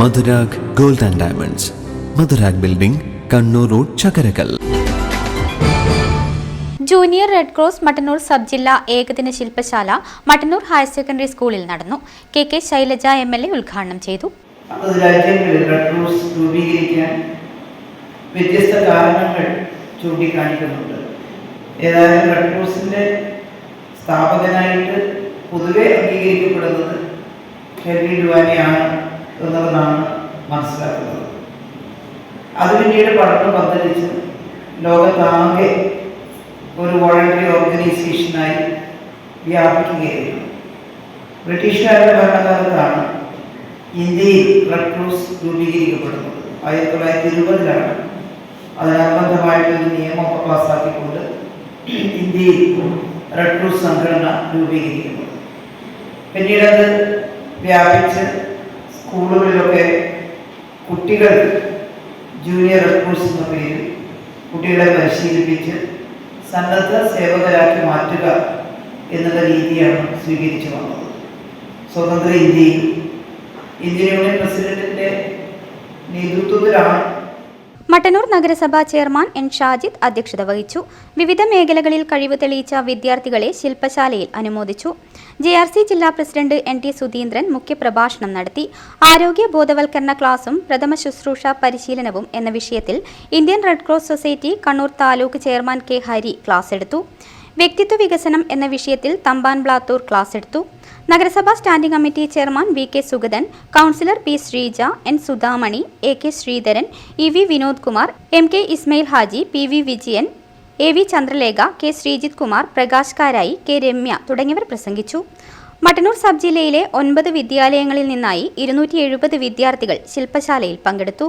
Madhurag gold and diamonds. Madhurag building Kannur road Chakkarakkal. Junior red cross Mattannur sub ജില്ലാ ഏകദിന ശില്പശാല Mattannur higher secondary സ്കൂളിൽ നടന്നു. K K Shailaja M L A ഉദ്ഘാടനം ചെയ്തു. അമ്പത് രാജ്യങ്ങളിൽ റെഡ് ക്രോസ് രൂപീകരിക്കാൻ വ്യത്യസ്ത കാരണങ്ങൾ ചൂണ്ടിക്കാണിക്കുന്നുണ്ട്. ഏതായാലും റെഡ് ക്രോസിന്റെ സ്ഥാപകനായിട്ട് പൊതുവെ അംഗീകരിക്കപ്പെടുന്നത് ഹെൻറി ഡുവാനിയാണ് എന്നുള്ളതാണ് മനസ്സിലാക്കുന്നത്. അത് പിന്നീട് പഠനം പന്തലിച്ച് ലോകത്താകെ ഒരു വോളണ്ടറി ഓർഗനൈസേഷനായി വ്യാപിക്കുകയായിരുന്നു. ബ്രിട്ടീഷുകാരുടെ ഭരണകാലത്താണ് ഇന്ത്യയിൽ റെഡ് ക്രോസ് രൂപീകരിക്കപ്പെടുന്നത്. ആയിരത്തി തൊള്ളായിരത്തി ഇരുപതിലാണ് അതിനനുബന്ധമായിട്ടൊരു നിയമമൊക്കെ പാസ്സാക്കിക്കൊണ്ട് ഇന്ത്യയിൽ റെഡ് ക്രോസ് സംഘടന രൂപീകരിക്കുന്നത് പിന്നീട് അത് വ്യാപിച്ച് സ്കൂളുകളിലൊക്കെ കുട്ടികൾ ജൂനിയർ റെഡ് ക്രോസ് എന്ന പേരിൽ കുട്ടികളെ പരിശീലിപ്പിച്ച് സന്നദ്ധ സേവകരാക്കി മാറ്റുക എന്നുള്ള രീതിയാണ് സ്വീകരിച്ചു വന്നത്. സ്വതന്ത്ര ഇന്ത്യയിൽ ഇന്ത്യൻ യൂണിയൻ പ്രസിഡന്റിന്റെ നേതൃത്വത്തിലാണ് മട്ടന്നൂർ നഗരസഭാ ചെയർമാൻ എൻ ഷാജിദ് അധ്യക്ഷത വഹിച്ചു. വിവിധ മേഖലകളിൽ കഴിവ് തെളിയിച്ച വിദ്യാർത്ഥികളെ ശില്പശാലയിൽ അനുമോദിച്ചു. ജെ ആർ സി ജില്ലാ പ്രസിഡന്റ് എൻ ടി സുധീന്ദ്രൻ മുഖ്യപ്രഭാഷണം നടത്തി. ആരോഗ്യ ബോധവൽക്കരണ ക്ലാസും പ്രഥമ ശുശ്രൂഷ പരിശീലനവും എന്ന വിഷയത്തിൽ Indian red cross society Kannur taluk chairman K Hari class എടുത്തു. വ്യക്തിത്വ വികസനം എന്ന വിഷയത്തിൽ തമ്പാൻ ബ്ലാത്തൂർ ക്ലാസ് എടുത്തു. നഗരസഭാ standing committee chairman V K Sugathan councillor P Sreeja N Sudhamani A K Sreedharan E V Vinod Kumar M K Ismail Haji P V Vijayan A V Chandralekha K Sreejith Kumar Prakash Karayi K Ramya തുടങ്ങിയവർ പ്രസംഗിച്ചു. Mattannur sub ജില്ലയിലെ ഒൻപത് വിദ്യാലയങ്ങളിൽ നിന്നായി ഇരുന്നൂറ്റി വിദ്യാർത്ഥികൾ ശില്പശാലയിൽ പങ്കെടുത്തു.